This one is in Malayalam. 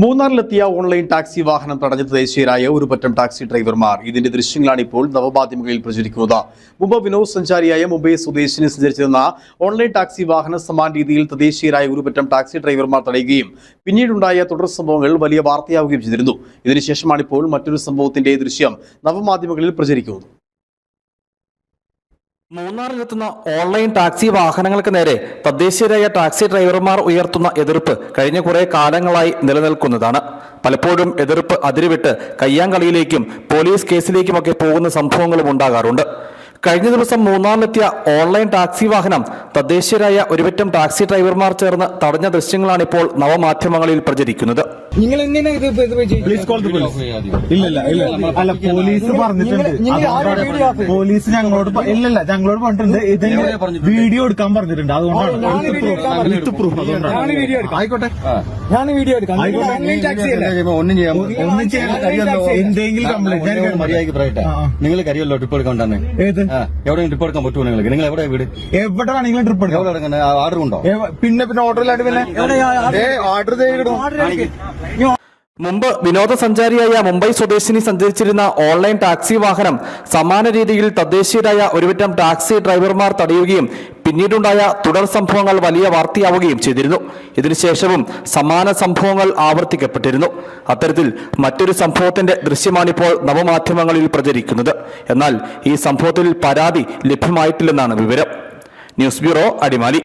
മൂന്നാറിലെത്തിയ ഓൺലൈൻ ടാക്സി വാഹനം തടഞ്ഞ തദ്ദേശീയരായ ഒരു പറ്റം ടാക്സി ഡ്രൈവർമാർ. ഇതിന്റെ ദൃശ്യങ്ങളാണ് ഇപ്പോൾ നവമാധ്യമങ്ങളിൽ പ്രചരിക്കുന്നത്. മുമ്പ് വിനോദസഞ്ചാരിയായ മുംബൈ സ്വദേശിനി സഞ്ചരിച്ചിരുന്ന ഓൺലൈൻ ടാക്സി വാഹനം സമാന രീതിയിൽ തദ്ദേശീയരായ ഒരു പറ്റം ടാക്സി ഡ്രൈവർമാർ തടയുകയും പിന്നീടുണ്ടായ തുടർ സംഭവങ്ങൾ വലിയ വാർത്തയാവുകയും ചെയ്തിരുന്നു. ഇതിനുശേഷമാണ് ഇപ്പോൾ മറ്റൊരു സംഭവത്തിന്റെ ദൃശ്യം നവമാധ്യമങ്ങളിൽ പ്രചരിക്കുന്നത്. മൂന്നാറിലെത്തുന്ന ഓൺലൈൻ ടാക്സി വാഹനങ്ങൾക്ക് നേരെ തദ്ദേശീയരായ ടാക്സി ഡ്രൈവർമാർ ഉയർത്തുന്ന എതിർപ്പ് കഴിഞ്ഞ കുറെ കാലങ്ങളായി നിലനിൽക്കുന്നതാണ്. പലപ്പോഴും എതിർപ്പ് അതിരുവിട്ട് കയ്യാങ്കളിയിലേക്കും പോലീസ് കേസിലേക്കുമൊക്കെ പോകുന്ന സംഭവങ്ങളും ഉണ്ടാകാറുണ്ട്. കഴിഞ്ഞ ദിവസം മൂന്നാറിലെത്തിയ ഓൺലൈൻ ടാക്സി വാഹനം തദ്ദേശീയരായ ഒരുപറ്റം ടാക്സി ഡ്രൈവർമാർ ചേർന്ന് തടഞ്ഞ ദൃശ്യങ്ങളാണ് ഇപ്പോൾ നവമാധ്യമങ്ങളിൽ പ്രചരിക്കുന്നത്. നിങ്ങൾ എന്തിനാ ഇത് ഇപ്പൊ ഇത് വെച്ച് പ്ലീസ് കോൾ ദ പോലീസ് ഇല്ലല്ല ഇല്ല അല്ല പോലീസ് പറഞ്ഞിട്ടുണ്ട്. പോലീസ് ഞങ്ങളോട് ഇല്ലല്ല ഞങ്ങളോട് പറഞ്ഞിട്ടുണ്ട്. വീഡിയോ എടുക്കാൻ പറഞ്ഞിട്ടുണ്ട്. അതുകൊണ്ടാണ്. വിത്ത് പ്രൂഫ് ആയിക്കോട്ടെ. ഞാൻ വീഡിയോ എടുക്കാം. ഒന്നും ചെയ്യാൻ ഒന്നും ചെയ്യാൻ എന്തെങ്കിലും കംപ്ലൈന്റ് മര്യാദയ്ക്ക് പറയട്ടെ. നിങ്ങൾ കരിയല്ലോ ട്രിപ്പ് എടുക്കാൻ ഏത്? എവിടെയും ട്രിപ്പ് എടുക്കാൻ പറ്റുമോ നിങ്ങൾക്ക് നിങ്ങൾ എവിടെ വീട്? എവിടെ വേണമെങ്കിലും ട്രിപ്പ് എടുക്കാം എവിടെ എടുക്കാൻ ആർഡർ ഉണ്ടോ? പിന്നെ പിന്നെ ഓർഡറിലായിട്ട് പിന്നെ ഓർഡർ ചെയ്തിടും മുമ്പ് വിനോദസഞ്ചാരിയായ മുംബൈ സ്വദേശിനി സഞ്ചരിച്ചിരുന്ന ഓൺലൈൻ ടാക്സി വാഹനം സമാന രീതിയിൽ തദ്ദേശീയരായ ഒരുവിറ്റം ടാക്സി ഡ്രൈവർമാർ തടയുകയും പിന്നീടുണ്ടായ തുടർ സംഭവങ്ങൾ വലിയ വാർത്തയാവുകയും ചെയ്തിരുന്നു. ഇതിനുശേഷവും സമാന സംഭവങ്ങൾ ആവർത്തിക്കപ്പെട്ടിരുന്നു. അത്തരത്തിൽ മറ്റൊരു സംഭവത്തിന്റെ ദൃശ്യമാണിപ്പോൾ നവമാധ്യമങ്ങളിൽ പ്രചരിക്കുന്നത്. എന്നാൽ ഈ സംഭവത്തിൽ പരാതി ലഭ്യമായിട്ടില്ലെന്നാണ് വിവരം. News bureau Adimali.